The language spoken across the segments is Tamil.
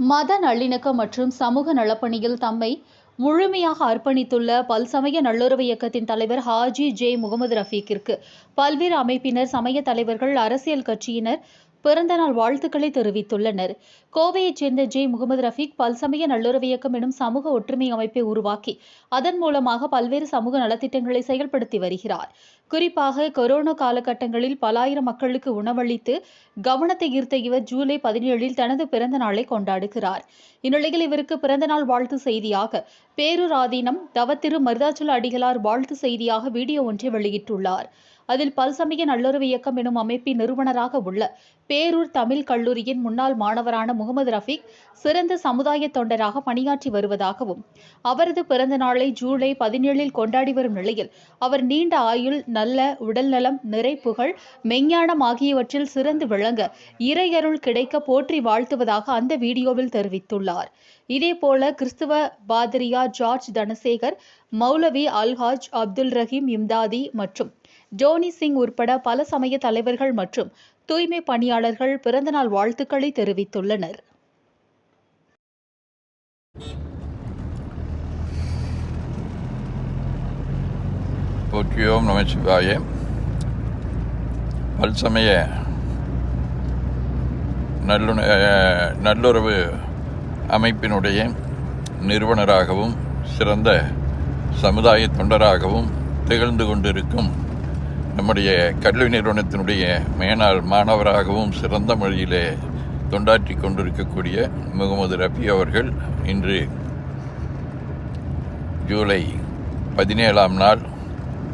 மத நல்லிணக்கம் மற்றும் சமூக நலப்பணியில் தம்மை முழுமையாக அர்ப்பணித்துள்ள பல்சமய நல்லுறவு இயக்கத்தின் தலைவர் ஹாஜி ஜே முகமது ரஃபீக்கிற்கு பல்வேறு அமைப்பினர் சமய தலைவர்கள் அரசியல் கட்சியினர் பிறந்தநாள் வாழ்த்துக்களை தெரிவித்துள்ளனர். கோவையைச் சேர்ந்த ஜே. முகமது ரஃபீக் பல்சமய நல்லுறவு இயக்கம் எனும் சமூக ஒற்றுமை அமைப்பை உருவாக்கி அதன் மூலமாக பல்வேறு சமூக நலத்திட்டங்களை செயல்படுத்தி வருகிறார். குறிப்பாக கொரோனா காலகட்டங்களில் பலாயிரம் மக்களுக்கு உணவளித்து கவனத்தை ஈர்த்த இவர் ஜூலை பதினேழில் தனது பிறந்த நாளை கொண்டாடுகிறார். இந்நிலையில் இவருக்கு பிறந்தநாள் வாழ்த்து செய்தியாக பேரூராதீனம் தவத்திரு மருதாச்சல அடிகளார் வாழ்த்து செய்தியாக வீடியோ ஒன்றை வெளியிட்டுள்ளார். அதில் பல்சமய நல்லுறவு இயக்கம் எனும் அமைப்பின் நிறுவனராக உள்ள பேரூர் தமிழ் கல்லூரியின் முன்னாள் மாணவரான முகமது ரஃபீக் சிறந்த சமுதாய தொண்டராக பணியாற்றி வருவதாகவும் அவரது பிறந்த நாளை ஜூலை பதினேழில் கொண்டாடி வரும் நிலையில் அவர் நீண்ட ஆயுள் நல்ல உடல்நலம் நிறைப்புகழ் மெஞ்ஞானம் ஆகியவற்றில் சிறந்து விளங்க இறையருள் கிடைக்க போற்றி வாழ்த்துவதாக அந்த வீடியோவில் தெரிவித்துள்ளார். இதேபோல கிறிஸ்துவ பாதிரியா ஜார்ஜ் தனசேகர் மௌலவி அல்ஹாஜ் அப்துல் ரஹீம் இம்தாதி மற்றும் ஜோனி சிங் உட்பட பல சமய தலைவர்கள் மற்றும் தூய்மை பணியாளர்கள் பிறந்தநாள் வாழ்த்துக்களை தெரிவித்துள்ளனர். போற்றியோம் நமச்சிவாயே. பல்சமய நல்லுண நல்லுறவு அமைப்பினுடைய நிறுவனராகவும் சிறந்த சமுதாய தொண்டராகவும் திகழ்ந்து கொண்டிருக்கும் நம்முடைய கல்வி நிறுவனத்தினுடைய மேனாள் மாணவராகவும் சிறந்த மொழியிலே தொண்டாற்றி கொண்டிருக்கக்கூடிய முகமது ரஃபி அவர்கள் இன்று ஜூலை பதினேழாம் நாள்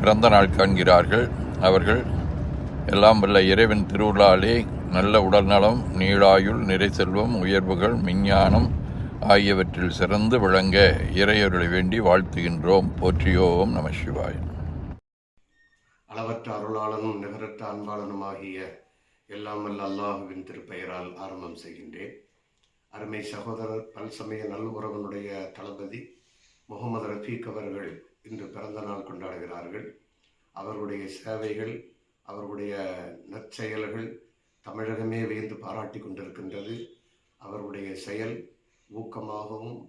பிறந்த நாள் காண்கிறார்கள். அவர்கள் எல்லாம் வல்ல இறைவன் திருவிழாலே நல்ல உடல்நலம் நீளாயுள் நிறை செல்வம் உயர்வுகள் விஞ்ஞானம் ஆகியவற்றில் சிறந்து விளங்க இறையொருளை வேண்டி வாழ்த்துகின்றோம். போற்றியோம் நம சிவாயன் அளவற்ற அருளாளனும் நிகரற்ற அன்பாளனுமாகிய எல்லாம் வல்ல அல்லாஹுவின் திருப்பெயரால் ஆரம்பம் செய்கின்றேன். அருமை சகோதரர் பல்சமய நல்லுறவனுடைய தளபதி முகமது ரஃபீக் அவர்கள் இன்று பிறந்த நாள் கொண்டாடுகிறார்கள். அவருடைய சேவைகள் அவருடைய நற்செயல்கள் தமிழகமே வியந்து பாராட்டி கொண்டிருக்கின்றது. அவருடைய செயல் ஊக்கமாகவும்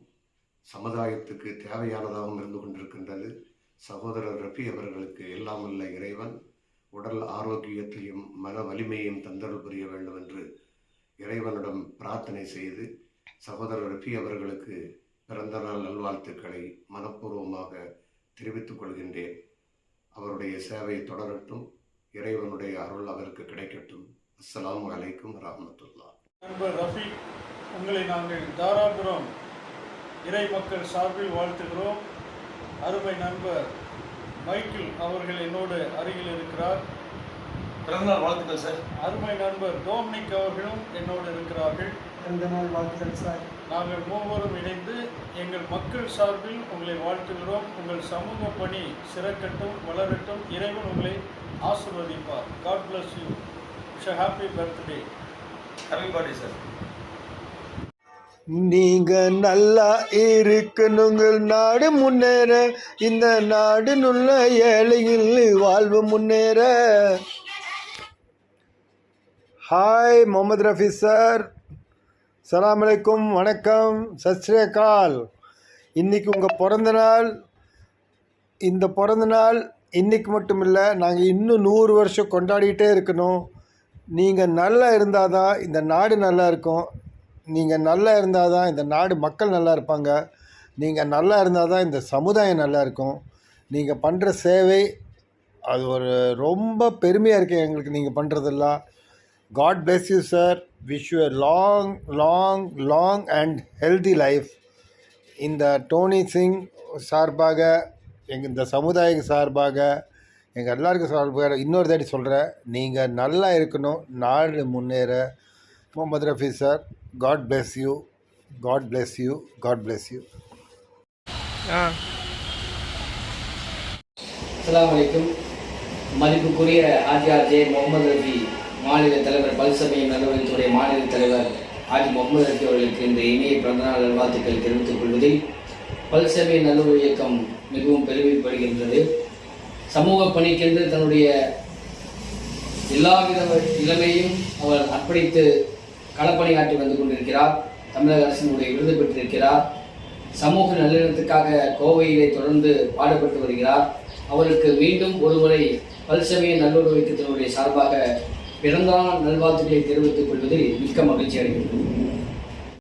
சமுதாயத்துக்கு தேவையானதாகவும் இருந்து கொண்டிருக்கின்றது. சகோதரர் ரஃபி அவர்களுக்கு எல்லாம் வல்ல இறைவன் உடல் ஆரோக்கியத்தையும் மன வலிமையையும் தந்தருள் புரிய வேண்டும் என்று இறைவனிடம் பிரார்த்தனை செய்து சகோதரர் ரஃபி அவர்களுக்கு பிறந்த நாள் நல்வாழ்த்துக்களை மனப்பூர்வமாக தெரிவித்துக் கொள்கின்றேன். அவருடைய சேவை தொடரட்டும். இறைவனுடைய அருள் அவருக்கு கிடைக்கட்டும். அஸ்ஸலாமு அலைக்கும் ரஹமத்துல்லா நண்பர் ரஃபி உங்களை நாங்கள் தாராபுரம் இறை மக்கள் சார்பில் வாழ்த்துகிறோம். அருமை நண்பர் மைக்கேல் அவர்கள் என்னோடு அருகில் இருக்கிறார். பிறந்தநாள் வாழ்த்துக்கள் சார். அருமை நண்பர் டோம்னிக் அவர்களும் என்னோடு இருக்கிறார்கள். பிறந்த நாள் வாழ்த்துக்கள் சார். நாங்கள் மூவரும் இணைந்து எங்கள் மக்கள் சார்பில் உங்களை வாழ்த்துகிறோம். உங்கள் சமூக பணி சிறக்கட்டும் வளரட்டும். இறைவன் உங்களை ஆசிர்வதிப்பார். God bless you happy birthday happy birthday sir நீங்க நல்லா இருக்கணுங்க நாடு முன்னேற. இந்த நாடு நுள்ள ஏழையில் வாழ்வு முன்னேற. ஹாய் முகமது ரஃபி சார் சலாம் அலைக்கும் வணக்கம். சத் இன்றைக்கி உங்கள் பிறந்த நாள். இந்த பிறந்த நாள் இன்னைக்கு மட்டும் இல்லை நாங்கள் இன்னும் நூறு வருஷம் கொண்டாடிக்கிட்டே இருக்கணும். நீங்கள் நல்லா இருந்தால் தான் இந்த நாடு நல்லா இருக்கும். நீங்கள் நல்லா இருந்தால் தான் இந்த நாடு மக்கள் நல்லா இருப்பாங்க. நீங்கள் நல்லா இருந்தால் தான் இந்த சமுதாயம் நல்லா இருக்கும். நீங்கள் பண்ணுற சேவை அது ஒரு ரொம்ப பெருமையாக இருக்குது எங்களுக்கு நீங்கள் பண்ணுறதெல்லாம் God bless you sir wish you long long long and healthy life இந்த டோனி சிங் சார்பாக எங்கள் இந்த சமுதாயம் சார்பாக எங்கள் எல்லாருக்கும் சார்பாக இன்னொரு தாட்டி சொல்கிறேன் நீங்கள் நல்லா இருக்கணும். நாடு முன்னேற. Mohammed Rafi sir God bless you God bless you God bless you அஸ்ஸலாமு அலைக்கும். மதிப்புக்குரிய ஆஜியார் ஜே. முகமது ரஃபி மாநில தலைவர் பல்சபை நல்லுறவுத்துறை மாநில தலைவர் ஆஜி முகமது ரஃபி அவர்களுக்கு இந்த இனிய பிறந்தநாள் நல்வாழ்த்துக்கள் தெரிவித்துக் கொள்வதில் பல்சபை நல்லுறவு இயக்கம் மிகவும் பெருமைப்படுகின்றது. சமூக பணிக்கென்று தன்னுடைய எல்லாவித இளமையும் அவர் அர்ப்பணித்து களப்பணியாற்றி வந்து கொண்டிருக்கிறார். தமிழக அரசினுடைய விருது பெற்றிருக்கிறார். சமூக நல்லிணத்துக்காக கோவையிலே தொடர்ந்து பாடுபட்டு வருகிறார். அவருக்கு மீண்டும் ஒருமுறை பல்சமய நல்லுறவு சார்பாக பிறந்தநாள் நல்வாழ்த்துக்களை தெரிவித்துக் கொள்வதில் மிக்க மகிழ்ச்சி அடைகிறது